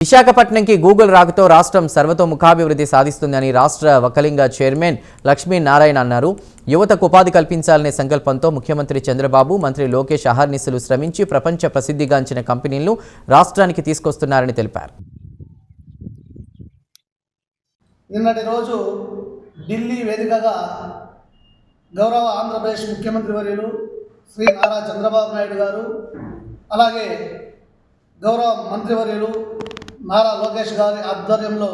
విశాఖపట్నంకి Google రాకతో రాష్ట్రం సర్వతోముఖాభివృద్ధి సాధిస్తుందని రాష్ట్ర వకలింగ చైర్మన్ లక్ష్మీ నారాయణ అన్నారు. యువతకు ఉపాధి కల్పించాలనే సంకల్పంతో ముఖ్యమంత్రి చంద్రబాబు మంత్రి లోకేష్ అహర్నిశలు శ్రమించి ప్రపంచ ప్రసిద్ధిగాంచిన కంపెనీలను రాష్ట్రానికి తీసుకొస్తున్నారని తెలిపారు. నిన్నటి రోజు ఢిల్లీ వేదికగా గౌరవ ఆంధ్రప్రదేశ్ ముఖ్యమంత్రి వర్యులు శ్రీ నారా చంద్రబాబు నాయుడు గారు అలాగే గౌరవ మంత్రివర్యులు నారా లోకేష్ గారి ఆధ్వర్యంలో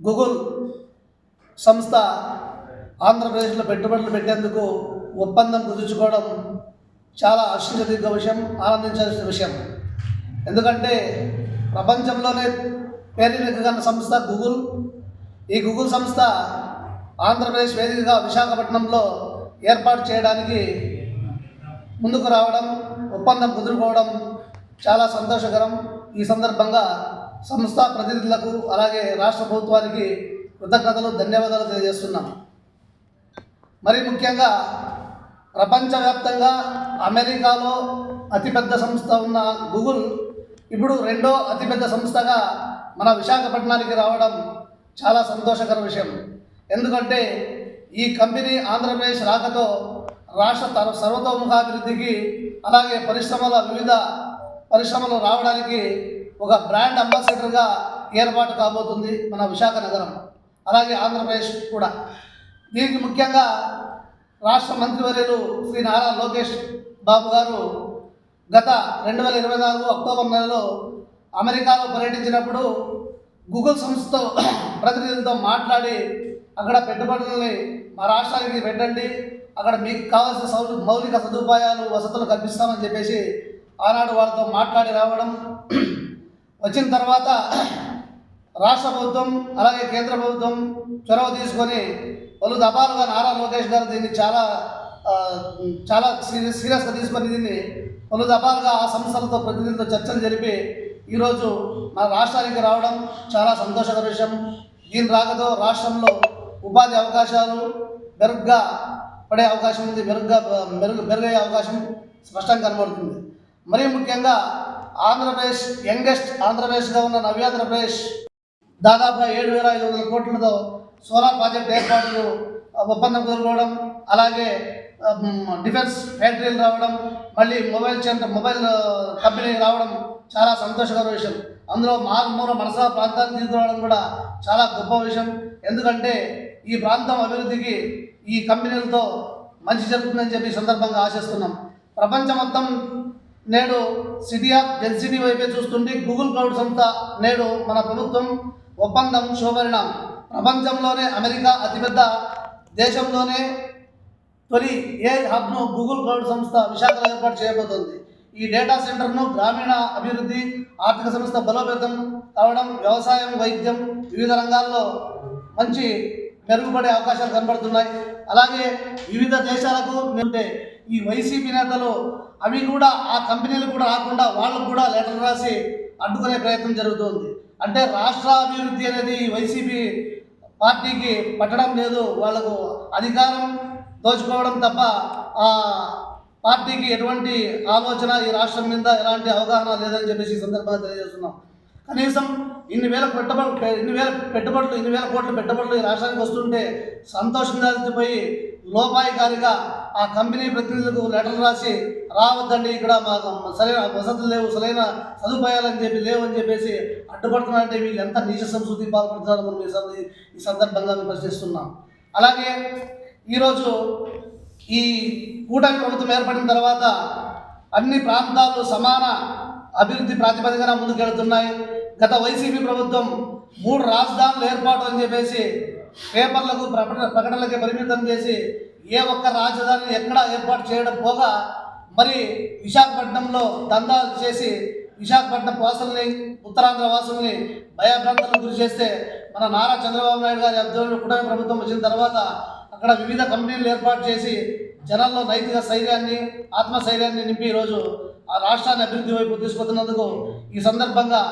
గూగుల్ సంస్థ ఆంధ్రప్రదేశ్లో పెట్టుబడులు పెట్టేందుకు ఒప్పందం కుదుర్చుకోవడం చాలా ఆశ్చర్యదీర్ఘ విషయం ఆనందించాల్సిన విషయం. ఎందుకంటే ప్రపంచంలోనే పేరెన్నికగన్న సంస్థ గూగుల్. ఈ గూగుల్ సంస్థ ఆంధ్రప్రదేశ్ వేదికగా విశాఖపట్నంలో ఏర్పాటు చేయడానికి ముందుకు రావడం ఒప్పందం కుదురుకోవడం చాలా సంతోషకరం. ఈ సందర్భంగా సంస్థ ప్రతినిధులకు అలాగే రాష్ట్ర ప్రభుత్వానికి కృతజ్ఞతలు ధన్యవాదాలు తెలియజేస్తున్నాం. మరి ముఖ్యంగా ప్రపంచవ్యాప్తంగా అమెరికాలో అతిపెద్ద సంస్థ ఉన్న గూగుల్ ఇప్పుడు రెండో అతిపెద్ద సంస్థగా మన విశాఖపట్నానికి రావడం చాలా సంతోషకర విషయం. ఎందుకంటే ఈ కంపెనీ ఆంధ్రప్రదేశ్ రాకతో రాష్ట్ర సర్వతోముఖాభివృద్ధికి అలాగే పరిశ్రమల వివిధ పరిశ్రమలు రావడానికి ఒక బ్రాండ్ అంబాసిడర్గా ఏర్పాటు కాబోతుంది మన విశాఖ నగరం. అలాగే ఆంధ్రప్రదేశ్ కూడా. దీనికి ముఖ్యంగా రాష్ట్ర మంత్రివర్యులు శ్రీ నారా లోకేష్ బాబు గారు గత రెండు వేల ఇరవై నాలుగు అక్టోబర్ నెలలో అమెరికాలో పర్యటించినప్పుడు గూగుల్ సంస్థతో ప్రతినిధులతో మాట్లాడి అక్కడ పెట్టుబడులని మా రాష్ట్రానికి పెట్టండి అక్కడ మీకు కావాల్సిన సౌ మౌలిక సదుపాయాలు వసతులు కల్పిస్తామని చెప్పేసి ఆనాడు వాళ్ళతో మాట్లాడి రావడం వచ్చిన తర్వాత రాష్ట్ర ప్రభుత్వం అలాగే కేంద్ర ప్రభుత్వం చొరవ తీసుకొని పలు దఫాలుగా నారా లోకేష్ గారు దీన్ని చాలా చాలా సీరియస్ సీరియస్గా తీసుకొని దీన్ని పలు దఫాలుగా ఆ సంస్థలతో ప్రతినిధులతో చర్చలు జరిపి ఈరోజు మన రాష్ట్రానికి రావడం చాలా సంతోషకర విషయం. దీని రాకతో రాష్ట్రంలో ఉపాధి అవకాశాలు మెరుగ్గా పడే అవకాశం ఉంది మెరుగ్గా మెరుగు మెరుగయ్యే అవకాశం స్పష్టంగా కనబడుతుంది. మరీ ముఖ్యంగా ఆంధ్రప్రదేశ్ యంగెస్ట్ ఆంధ్రప్రదేశ్గా ఉన్న నవ్యాంధ్రప్రదేశ్ దాదాపుగా ఏడు వేల ఐదు వందల కోట్లతో సోలార్ ప్రాజెక్ట్ ఏర్పాట్లు ఒప్పందం కుదురుకోవడం అలాగే డిఫెన్స్ ఫ్యాక్టరీలు రావడం మళ్ళీ మొబైల్ సెంటర్ మొబైల్ కంపెనీ రావడం చాలా సంతోషకర విషయం. అందులో మారుమూల మనసా ప్రాంతాన్ని తీసుకురావడం కూడా చాలా గొప్ప విషయం. ఎందుకంటే ఈ ప్రాంతం అభివృద్ధికి ఈ కంపెనీలతో మంచి జరుగుతుందని చెప్పి సందర్భంగా ఆశిస్తున్నాం. ప్రపంచం మొత్తం నేడు సిటీ ఆఫ్ డెన్సిటీ వైపే చూస్తుంటే గూగుల్ క్లౌడ్ సంస్థ నేడు మన ప్రభుత్వం ఒప్పందం శుభపరిణామం ప్రపంచంలోనే అమెరికా అతిపెద్ద దేశంలోనే తొలి ఏ హబ్ను గూగుల్ క్లౌడ్ సంస్థ విశాఖలో ఏర్పాటు చేయబోతోంది. ఈ డేటా సెంటర్ను గ్రామీణ అభివృద్ధి ఆర్థిక సంస్థ బలోపేతం కావడం వ్యవసాయం వైద్యం వివిధ రంగాల్లో మంచి మెరుగుపడే అవకాశాలు కనబడుతున్నాయి. అలాగే వివిధ దేశాలకు ఉంటే ఈ వైసీపీ నేతలు అవి కూడా ఆ కంపెనీలు కూడా రాకుండా వాళ్ళకు కూడా లెటర్ రాసి అడ్డుకునే ప్రయత్నం జరుగుతుంది. అంటే రాష్ట్ర అభివృద్ధి అనేది ఈ వైసీపీ పార్టీకి పట్టడం లేదు వాళ్ళకు అధికారం దోచుకోవడం తప్ప ఆ పార్టీకి ఎటువంటి ఆలోచన ఈ రాష్ట్రం మీద ఎలాంటి అవగాహన లేదని చెప్పేసి ఈ సందర్భంగా తెలియజేస్తున్నాం. కనీసం ఇన్ని వేల పెట్టుబడులు ఇన్ని వేల పెట్టుబడులు ఇన్ని వేల కోట్ల పెట్టుబడులు ఈ రాష్ట్రానికి వస్తుంటే సంతోషం దాల్చిపోయి లోపాయికారిగా ఆ కంపెనీ ప్రతినిధులకు లెటర్ రాసి రావద్దండి ఇక్కడ మాకు సరైన వసతులు లేవు సరైన సదుపాయాలని చెప్పి లేవు అని చెప్పేసి అడ్డుపడుతున్నారంటే వీళ్ళు ఎంత నీచ సంస్కృతి పాల్పడుతున్నారో మనం ఈ సందర్భంగా మేము ప్రశ్నిస్తున్నాం. అలాగే ఈరోజు ఈ కూటమి ప్రభుత్వం ఏర్పడిన తర్వాత అన్ని ప్రాంతాలు సమాన అభివృద్ధి ప్రాతిపదికన ముందుకెళ్తున్నాయి. గత వైసీపీ ప్రభుత్వం మూడు రాజధానులు ఏర్పాటు అని చెప్పేసి పేపర్లకు ప్రకటన ప్రకటనలకి పరిమితం చేసి ఏ ఒక్క రాజధాని ఎక్కడ ఏర్పాటు చేయడం పోగా మరి విశాఖపట్నంలో దందాలు చేసి విశాఖపట్నం వాసుల్ని ఉత్తరాంధ్ర వాసుల్ని భయభ్రాంతులకు గురి చేస్తే మన నారా చంద్రబాబు నాయుడు గారి అధ్వర్యంలో కూటమి ప్రభుత్వం వచ్చిన తర్వాత అక్కడ వివిధ కంపెనీలు ఏర్పాటు చేసి జనాల్లో నైతిక స్థైర్యాన్ని ఆత్మస్థైర్యాన్ని నింపి ఈరోజు ఆ రాష్ట్రాన్ని అభివృద్ధి వైపు తీసుకుతున్నందుకు ఈ సందర్భంగా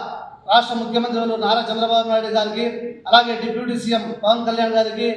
రాష్ట్ర ముఖ్యమంత్రి నారా చంద్రబాబు నాయుడు గారికి అలాగే డిప్యూటీ సీఎం పవన్ కళ్యాణ్ గారికి